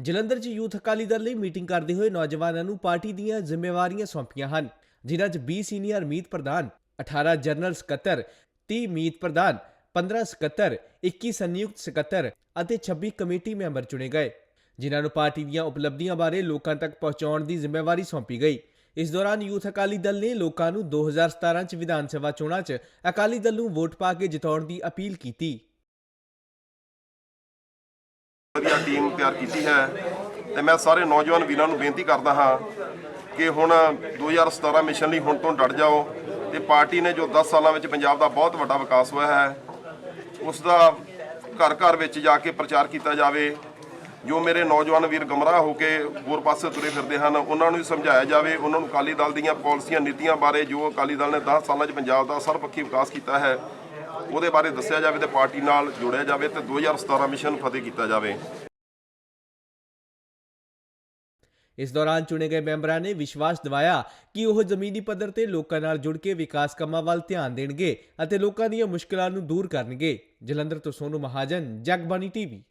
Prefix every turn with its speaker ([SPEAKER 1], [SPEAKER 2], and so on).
[SPEAKER 1] ਜਲੰਧਰ 'ਚ ਯੂਥ ਅਕਾਲੀ ਦਲ ਲਈ ਮੀਟਿੰਗ ਕਰਦੇ ਹੋਏ ਨੌਜਵਾਨਾਂ ਨੂੰ ਪਾਰਟੀ ਦੀਆਂ ਜ਼ਿੰਮੇਵਾਰੀਆਂ ਸੌਂਪੀਆਂ ਹਨ, ਜਿਨ੍ਹਾਂ 'ਚ 20 ਸੀਨੀਅਰ ਮੀਤ ਪ੍ਰਧਾਨ 18 ਜਨਰਲ ਸਕੱਤਰ 30 ਮੀਤ ਪ੍ਰਧਾਨ 15 ਸਕੱਤਰ 21 ਸੰਯੁਕਤ ਸਕੱਤਰ ਅਤੇ 26 ਕਮੇਟੀ ਮੈਂਬਰ ਚੁਣੇ ਗਏ, ਜਿਨ੍ਹਾਂ ਨੂੰ ਪਾਰਟੀ ਦੀਆਂ ਉਪਲਬਧੀਆਂ ਬਾਰੇ ਲੋਕਾਂ ਤੱਕ ਪਹੁੰਚਾਉਣ ਦੀ ਜ਼ਿੰਮੇਵਾਰੀ ਸੌਂਪੀ ਗਈ। ਇਸ ਦੌਰਾਨ ਯੂਥ ਅਕਾਲੀ ਦਲ ਨੇ ਲੋਕਾਂ ਨੂੰ 2017 ਚ ਵਿਧਾਨ ਸਭਾ ਚੋਣਾਂ 'ਚ ਅਕਾਲੀ ਦਲ ਨੂੰ ਵੋਟ ਪਾ ਕੇ ਜਿਤਾਉਣ ਦੀ ਅਪੀਲ ਕੀਤੀ।
[SPEAKER 2] ਵਧੀਆ ਟੀਮ ਤਿਆਰ ਕੀਤੀ ਹੈ ਤੇ ਮੈਂ ਸਾਰੇ ਨੌਜਵਾਨ ਵੀਰਾਂ ਨੂੰ ਬੇਨਤੀ ਕਰਦਾ ਹਾਂ ਕਿ ਹੁਣ 2017 ਮਿਸ਼ਨ ਲਈ ਹੁਣ ਤੋਂ ਡਟ ਜਾਓ ਤੇ ਪਾਰਟੀ ਨੇ ਜੋ 10 ਸਾਲਾਂ ਵਿੱਚ ਪੰਜਾਬ ਦਾ ਬਹੁਤ ਵੱਡਾ ਵਿਕਾਸ ਹੋਇਆ ਹੈ ਉਸ ਦਾ ਘਰ ਘਰ ਵਿੱਚ ਜਾ ਕੇ ਪ੍ਰਚਾਰ ਕੀਤਾ ਜਾਵੇ, ਜੋ ਮੇਰੇ ਨੌਜਵਾਨ ਵੀਰ ਗਮਰਾਹ ਹੋ ਕੇ ਹੋਰ ਪਾਸੇ ਤੁਰੇ ਫਿਰਦੇ ਹਨ, ਉਹਨਾਂ ਨੂੰ ਵੀ ਸਮਝਾਇਆ ਜਾਵੇ, ਉਹਨਾਂ ਨੂੰ ਅਕਾਲੀ ਦਲ ਦੀਆਂ ਪਾਲਿਸੀਆਂ, ਨੀਤੀਆਂ ਬਾਰੇ ਜੋ ਅਕਾਲੀ ਦਲ ਨੇ 10 ਸਾਲਾਂ 'ਚ ਪੰਜਾਬ ਦਾ ਸਰਬਪੱਖੀ ਵਿਕਾਸ ਕੀਤਾ ਹੈ ਉਹਦੇ ਬਾਰੇ ਦੱਸਿਆ ਜਾਵੇ ਤੇ ਪਾਰਟੀ ਨਾਲ ਜੋੜਿਆ ਜਾਵੇ ਤੇ 2017 ਮਿਸ਼ਨ ਫਤਿਹ ਕੀਤਾ ਜਾਵੇ।
[SPEAKER 1] ਇਸ ਦੌਰਾਨ ਚੁਣੇ ਗਏ ਮੈਂਬਰਾਂ ਨੇ ਵਿਸ਼ਵਾਸ ਦਿਵਾਇਆ ਕਿ ਉਹ ਜ਼ਮੀਨੀ ਪੱਧਰ ਤੇ ਲੋਕਾਂ ਨਾਲ ਜੁੜ ਕੇ ਵਿਕਾਸ ਕੰਮਾਂ ਵੱਲ ਧਿਆਨ ਦੇਣਗੇ ਅਤੇ ਲੋਕਾਂ ਦੀਆਂ ਮੁਸ਼ਕਲਾਂ ਨੂੰ ਦੂਰ ਕਰਨਗੇ। ਜਲੰਧਰ ਤੋਂ ਸੋਨੂ ਮਹਾਜਨ, ਜਗਬਾਣੀ ਟੀਵੀ।